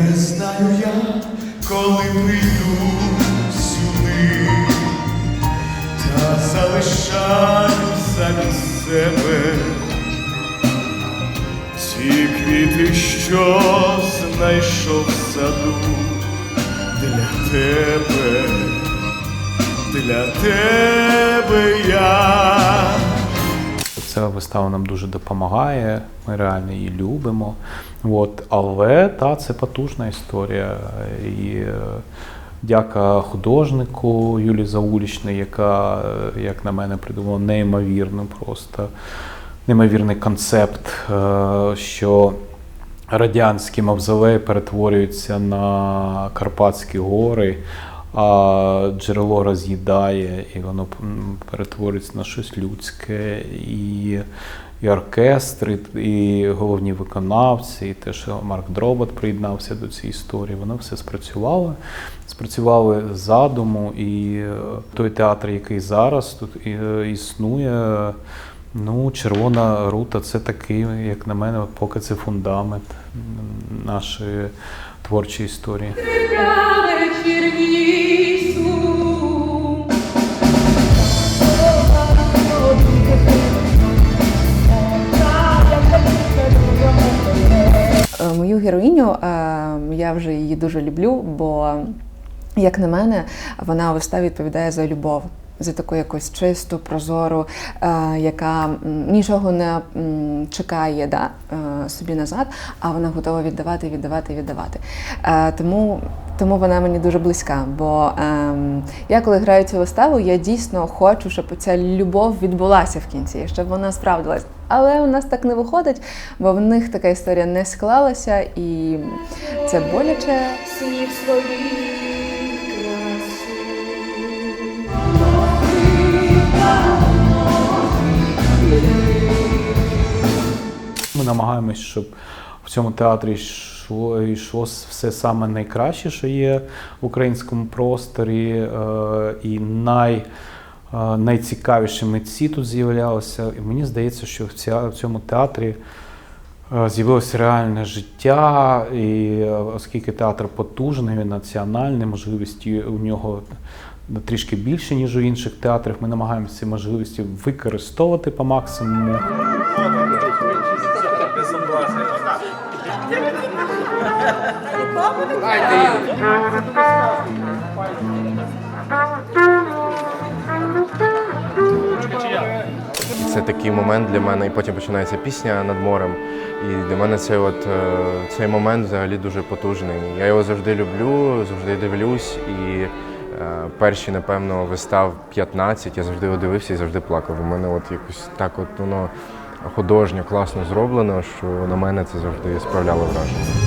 Не знаю я, коли прийду сюди, та залишаю замість себе ті квіти, що знайшов в саду для тебе, для тебе я. Ця вистава нам дуже допомагає, ми реально її любимо. От, але та, це потужна історія. І е, дяка художнику Юлії Заулічної, яка, е, як на мене, придумала неймовірну просто неймовірний концепт, е, що радянський мавзолей перетворюється на Карпатські гори, а джерело роз'їдає, і воно перетворюється на щось людське. І, і оркестр, і, головні виконавці, і те, що Марк Дробот приєднався до цієї історії, воно все спрацювало. Спрацювали задуму, і е, той театр, який зараз тут е, існує. Ну, червона рута це такий, як на мене, поки це фундамент нашої творчої історії. Е, Мою героїню е, я вже її дуже люблю, бо, як на мене, вона у відповідає за любов. За таку якусь чисту, прозору, е, яка нічого не чекає да, собі назад, а вона готова віддавати, віддавати, віддавати. Тому, тому вона мені дуже близька. Бо ем, я, коли граю цю виставу, я дійсно хочу, щоб ця любов відбулася в кінці, щоб вона справдилась. Але у нас так не виходить, бо в них така історія не склалася, і це боляче. Ми намагаємось, щоб в цьому театрі йшло, йшло все саме найкраще, що є в українському просторі, е, і най, е, найцікавіші митці тут з'являлися. І мені здається, що в цьому театрі е, з'явилося реальне життя, і оскільки театр потужний, він національний, можливості у нього трішки більше, ніж у інших театрів. Ми намагаємося ці можливості використовувати по максимуму. Це такий момент для мене, і потім починається пісня над морем. І для мене цей, от, е, цей момент взагалі дуже потужний. Я його завжди люблю, завжди дивлюсь. І е, перші, напевно, вистав 15, я завжди його дивився і завжди плакав. У мене от якось так от воно художньо класно зроблено, що на мене це завжди справляло враження.